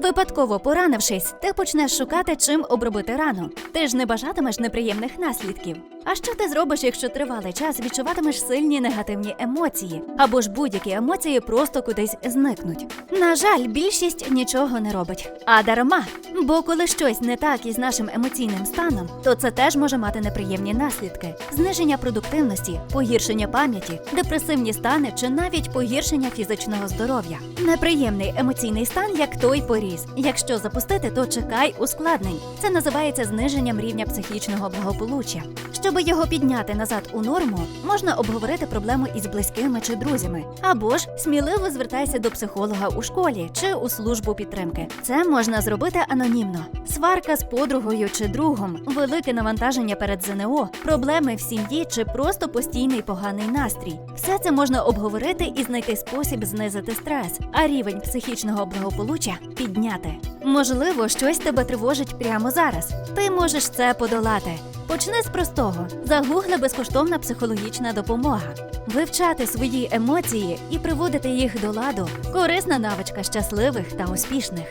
Випадково поранившись, ти почнеш шукати, чим обробити рану. Ти ж не бажатимеш неприємних наслідків. А що ти зробиш, якщо тривалий час відчуватимеш сильні негативні емоції, або ж будь-які емоції просто кудись зникнуть? На жаль, більшість нічого не робить. А дарма. Бо коли щось не так із нашим емоційним станом, то це теж може мати неприємні наслідки: зниження продуктивності, погіршення пам'яті, депресивні стани чи навіть погіршення фізичного здоров'я. Неприємний емоційний стан, як той поріз. Якщо запустити, то чекай ускладнень. Це називається зниженням рівня психічного благополуччя. Щоби його підняти назад у норму, можна обговорити проблему із близькими чи друзями, або ж сміливо звертайся до психолога у школі чи у службу підтримки. Це можна зробити анонімно. Сварка з подругою чи другом, велике навантаження перед ЗНО, проблеми в сім'ї чи просто постійний поганий настрій. Все це можна обговорити і знайти спосіб знизити стрес, а рівень психічного благополуччя підняти. Можливо, щось тебе тривожить прямо зараз. Ти можеш це подолати. Почни з простого: загугли безкоштовна психологічна допомога. Вивчати свої емоції і приводити їх до ладу корисна навичка щасливих та успішних.